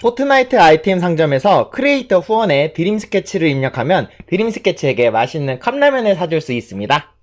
포트나이트 아이템 상점에서 크리에이터 후원에 드림 스케치를 입력하면 드림 스케치에게 맛있는 컵라면을 사줄 수 있습니다.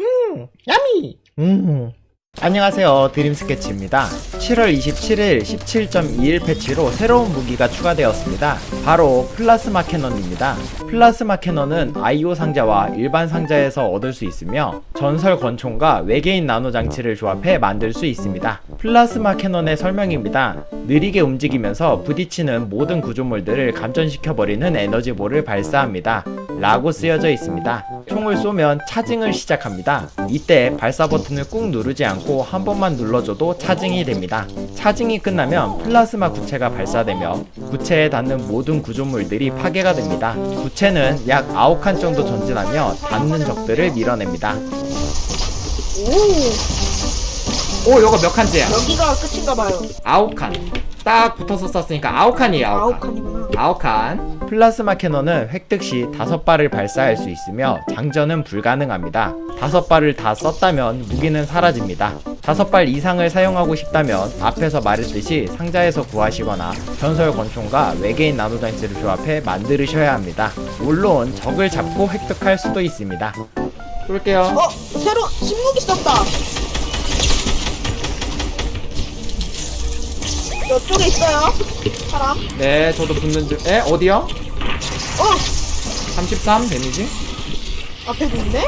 음, 야미! 음. 안녕하세요. 드림 스케치입니다. 7월 27일 17.21 패치로 새로운 무기가 추가되었습니다. 바로 플라스마 캐논입니다. 플라스마 캐논은 IO 상자와 일반 상자에서 얻을 수 있으며 전설 권총과 외계인 나노 장치를 조합해 만들 수 있습니다. 플라스마 캐논의 설명입니다. 느리게 움직이면서 부딪히는 모든 구조물들을 감전시켜버리는 에너지볼을 발사합니다. 라고 쓰여져 있습니다. 총을 쏘면 차징을 시작합니다. 이때 발사 버튼을 꾹 누르지 않고 한 번만 눌러줘도 차징이 됩니다. 차징이 끝나면 플라스마 구체가 발사되며 구체에 닿는 모든 구조물들이 파괴가 됩니다. 구체는 약 9칸 정도 전진하며 닿는 적들을 밀어냅니다. 오 오, 요거 몇 칸째야? 여기가 끝인가 봐요. 9칸. 딱 붙어서 썼으니까 9칸이에요, 아홉 칸이구나. 아홉 칸 플라스마 캐논은 획득 시 다섯 발을 발사할 수 있으며 장전은 불가능합니다. 다섯 발을 다 썼다면 무기는 사라집니다. 다섯 발 이상을 사용하고 싶다면 앞에서 말했듯이 상자에서 구하시거나 전설 권총과 외계인 나노장치를 조합해 만들으셔야 합니다. 물론 적을 잡고 획득할 수도 있습니다. 쏠게요. 어 새로 신무기 썼다. 이쪽에 있어요. 사람. 네, 저도 붙는 중. 에? 어디요? 어 33 데미지? 앞에도 있네.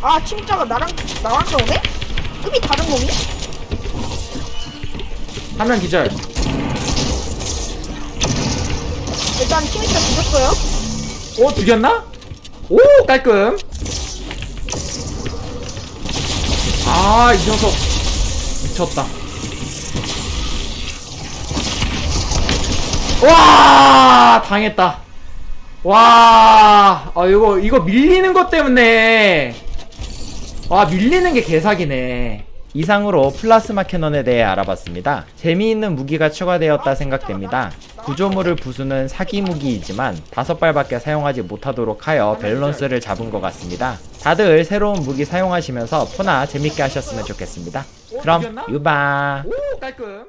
아 침자가 나랑 나랑 싸우네? 급이 다른 놈이? 화면 기절. 일단 침자 죽였어요. 오 죽였나? 오 깔끔. 아 이 녀석. 미쳤다. 와 당했다. 와 아, 이거 이거 밀리는 것 때문에. 와 밀리는 게 개사기네. 이상으로 플라스마 캐논에 대해 알아봤습니다. 재미있는 무기가 추가되었다 생각됩니다. 구조물을 부수는 사기 무기이지만 다섯 발밖에 사용하지 못하도록 하여 밸런스를 잡은 것 같습니다. 다들 새로운 무기 사용하시면서 포나 재밌게 하셨으면 좋겠습니다. 그럼 유바. 오 깔끔.